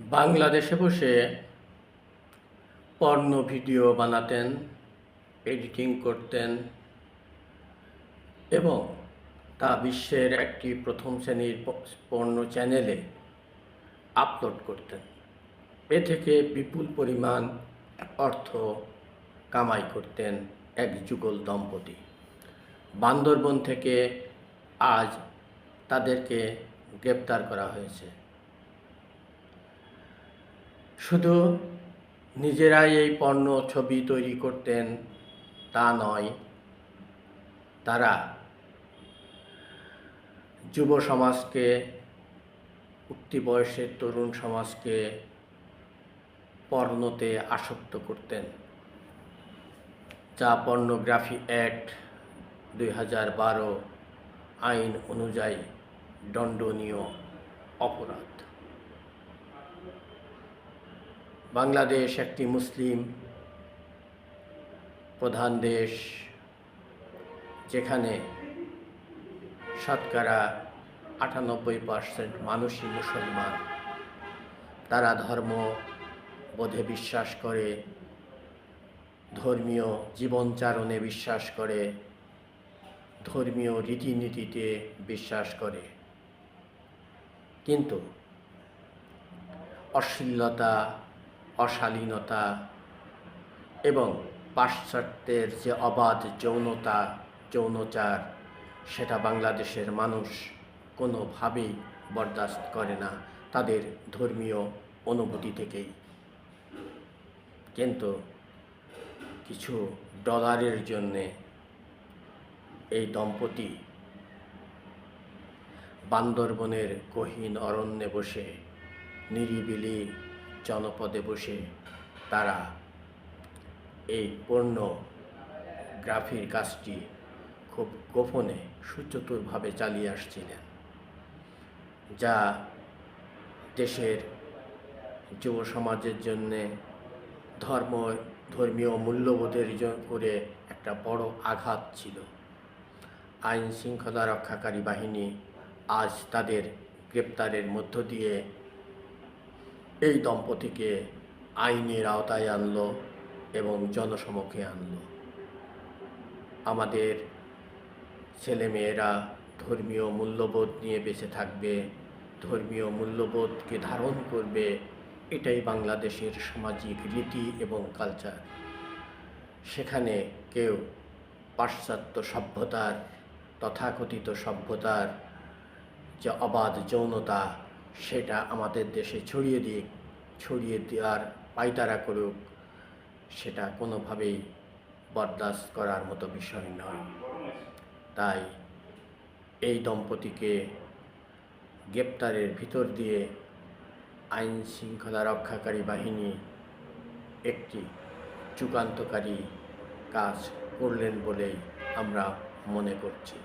বাংলাদেশে বসে পর্ণ video বানাতেন editing করতেন এবং তা বিশ্বের একটি প্রথম শ্রেণির পর্ণ চ্যানেলে আপলোড করতেন। এ থেকে বিপুল পরিমাণ অর্থ কামাই করতেন এক যুগল দম্পতি। বান্দরবন থেকে আজ তাদেরকে গ্রেপ্তার করা হয়েছে। শুধু নিজেরাই এই পণ্য ছবি তৈরি করতেন তা নয়, তারা যুব সমাজকে, উঠতি বয়সের তরুণ সমাজকে পর্ণতে আসক্ত করতেন। যা পর্নোগ্রাফি অ্যাক্ট দুই হাজার বারো আইন অনুযায়ী দণ্ডনীয় অপরাধ। বাংলাদেশ একটি মুসলিম প্রধান দেশ যেখানে শতকরা আটানব্বই পার্সেন্ট মানুষই মুসলমান। তারা ধর্ম বোধে বিশ্বাস করে, ধর্মীয় জীবনচারণে বিশ্বাস করে, ধর্মীয় রীতিনীতিতে বিশ্বাস করে। কিন্তু অশ্লীলতা অশালীনতা এবং পাশ্চাত্যের যে অবাধ যৌনতা, যৌনচার, সেটা বাংলাদেশের মানুষ কোনোভাবেই বরদাস্ত করে না তাদের ধর্মীয় অনুভূতি থেকেই। কিন্তু কিছু ডলারের জন্যে এই দম্পতি বান্দরবনের গহীন অরণ্যে বসে নিরিবিলি জনপদে বসে তারা এই পণ্য গ্রাফির কাজটি খুব গোপনে সুচতুরভাবে চালিয়ে আসছিলেন, যা দেশের যুব সমাজের জন্যে ধর্ম, ধর্মীয় মূল্যবোধের করে একটা বড় আঘাত ছিল। আইন শৃঙ্খলা রক্ষাকারী বাহিনী আজ তাদের গ্রেপ্তারের মধ্য দিয়ে এই দম্পতিকে আইনের আওতায় আনল এবং জনসমক্ষে আনল। আমাদের ছেলেমেয়েরা ধর্মীয় মূল্যবোধ নিয়ে বেঁচে থাকবে, ধর্মীয় মূল্যবোধকে ধারণ করবে, এটাই বাংলাদেশের সামাজিক রীতি এবং কালচার। সেখানে কেউ পাশ্চাত্য সভ্যতার, তথাকথিত সভ্যতার যে অবাধ যৌনতা সেটা আমাদের দেশে ছড়িয়ে দিয়ে ছড়িয়ে দেওয়ার পাইতারা করুক, সেটা কোনোভাবেই বরদাস্ত করার মতো বিষয় নয়। তাই এই দম্পতিকে গ্রেপ্তারের ভিতর দিয়ে আইন শৃঙ্খলা রক্ষাকারী বাহিনী একটি যুগান্তকারী কাজ করলেন বলেই আমরা মনে করছি।